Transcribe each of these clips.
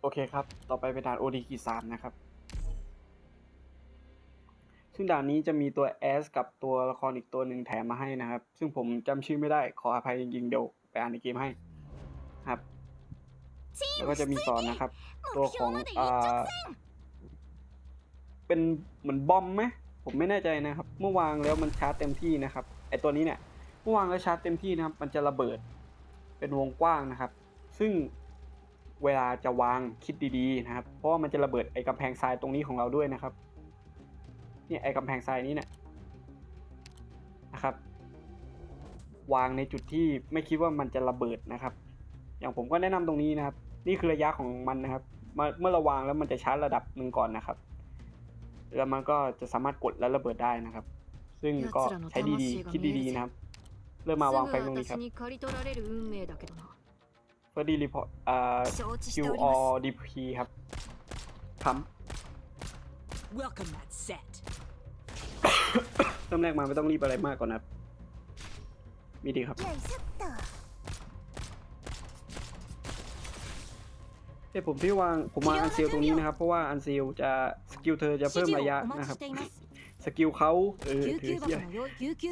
โอเคครับ ต่อไปเป็นด่านโอดีกีสามนะครับ ซึ่งด่านนี้จะมีตัวแอสกับตัวละครอีกตัวหนึ่งแถมมาให้นะครับ ซึ่งผมจำชื่อไม่ได้ขออภัยจริงๆเดี๋ยวไปอ่านในเกมให้ครับ แล้วก็จะมีสอนนะครับ ตัวของอ่าเป็นเหมือนบอมไหมผมไม่แน่ใจนะครับ เมื่อวางแล้วมันชาร์จเต็มที่นะครับไอตัวนี้เนี่ยเมื่อวางแล้วชาร์จเต็มที่นะครับ มันจะระเบิด เป็นวงกว้างนะครับ ซึ่ง เวลาจะวางคิดดีๆนะครับ เพราะว่ามันจะระเบิดไอ้กำแพงทรายตรงนี้ของเราด้วยนะครับ เนี่ยไอ้กำแพงทรายนี้เนี่ยนะครับ วางในจุดที่ไม่คิดว่ามันจะระเบิดนะครับ อย่างผมก็แนะนำตรงนี้นะครับ นี่คือระยะของมันนะครับ เมื่อเราวางแล้วมันจะชาร์จระดับหนึ่งก่อนนะครับ แล้วมันก็จะสามารถกดแล้วระเบิดได้นะครับ ซึ่งก็ใช้ดีๆคิดดีๆนะครับ เริ่มมาวางแฟงตรงนี้ครับ เฟอร์ดี้รีพอร์ตอ่า or D P ครับทำม Welcome that set เริ่มแรกมาไม่ต้องรีบอะไรมากก่อนนะครับ มีดีครับเอ้ผมที่วางผมวางอันเซลตรงนี้นะครับ เพราะว่าอันเซลจะสกิลเธอจะเพิ่มระยะนะครับ สกิลเขาเออถือเทีย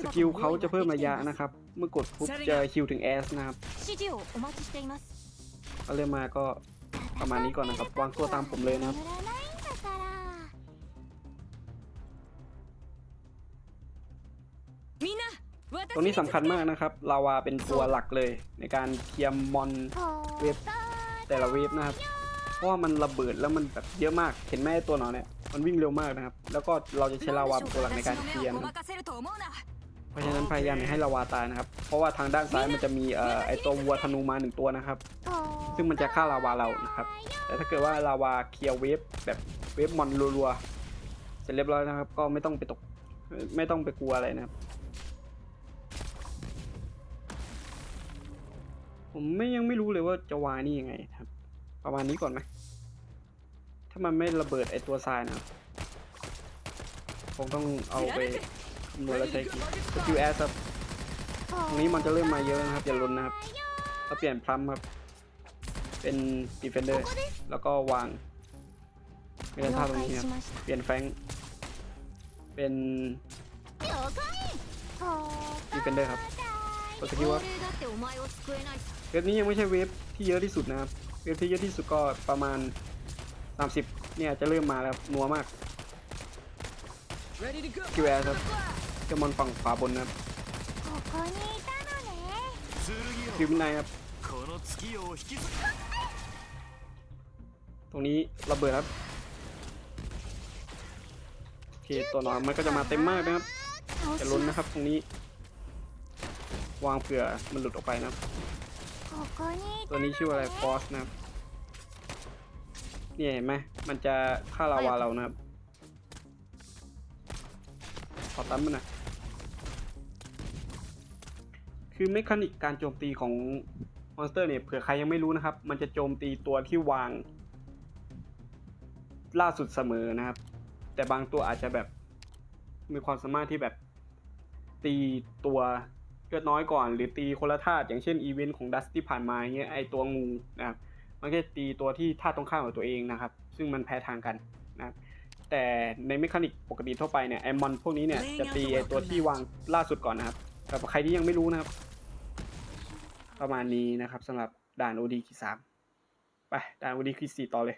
สกิลเขาจะเพิ่มระยะนะครับ เมื่อกดปุ๊บจะคิวถึงแอสนะครับเอาเรื่อมาก็ประมาณนี้ก่อนนะครับ วางตัวตามผมเลยนะครับตรงนี้สำคัญมากนะครับ ลาวาเป็นตัวหลักเลยในการเคียมมอนเว็บแต่ละเว็บนะครับ เพราะว่ามันระเบิดแล้วมันแบบเยอะมาก เห็นไหมไตัวหนอนเนี่ยมันวิ่งเร็วมากนะครับ แล้วก็เราจะใช้ลาวาเป็นตัวหลักในการเคลียร์เพราะฉะนั้นพยายามให้ลาวาตายนะครับ เพราะว่าทางด้านซ้ายมันจะมีเอ่อไอตัววัวธนูมาหนึ่งตัวนะครับ ซึ่งมันจะฆ่าลาวาเรานะครับ แต่ถ้าเกิดว่าลาวาเคลียร์เวฟแบบเวฟมอนรัวๆเสร็จเรียบร้อยนะครับ ก็ไม่ต้องไปตกไม่ต้องไปกลัวอะไรนะครับ ผมไม่ยังไม่รู้เลยว่าจะวานี่ยังไงครับ ประมาณนี้ก่อนไหม ถ้ามันไม่ระเบิดไอตัวทรายนะคงต้องเอาไปหำนวแล้วใช้กี่สกิลแอสครับตรงนี้มันจะเริ่มมาเยอะนะครับ อย่าลุ้นนะครับเราเปลี่ยนพลัมครับ เป็นดีเฟนเดอร์ แล้วก็วางเมลท่าตรงนี้ครับ เปลี่ยนแฟงเป็นดีเฟนเดอร์ครับกดสกิลว่าเวฟนี้ยังไม่ใช่เวฟที่เยอะที่สุดนะครับ วิวที่เยอะที่สุดก็ประมาณ 30 เนี่ยจะเริ่มมาแล้วนัวมาก คิวแอร์ครับจะมอนฝั่งขวาบนนะครับคิววินายครับตรงนี้ระเบิดครับโอเคตัวหนอนมันก็จะมาเต็มมากนะครับจะล้นนะครับตรงนี้ วางเผื่อมันหลุดออกไปนะครับ ตัวนี้ชื่ออะไรฟอสนะครับเนี่ยเห็นไหมมันจะฆ่าลาวาเรานะครับขอตั้มมันน่อยคือเมคานิกการโจมตีของมอนสเตอร์เนี่ยเผื่อใครยังไม่รู้นะครับ มันจะโจมตีตัวที่วาง ล่าสุดเสมอนะครับ แต่บางตัวอาจจะแบบมีความสามารถที่แบบตีตัว เลือดน้อยก่อน หรือตีคนละธาตุอย่างเช่นอีเวนต์ของดัสที่ผ่านมาเงี้ยไอตัวงูนะครับมันก็จะตีตัวที่ธาตุตรงข้ามกับตัวเองนะครับ ซึ่งมันแพ้ทางกันนะครับแต่ในเมคานิกปกติทั่วไปเนี่ยไอมอนพวกนี้เนี่ยจะตีไอตัวที่วางล่าสุดก่อนนะครับแต่ใครที่ยังไม่รู้นะครับ ประมาณนี้นะครับสำหรับด่านโอดีคีสามไปด่านโอดีคีสี่ต่อเลย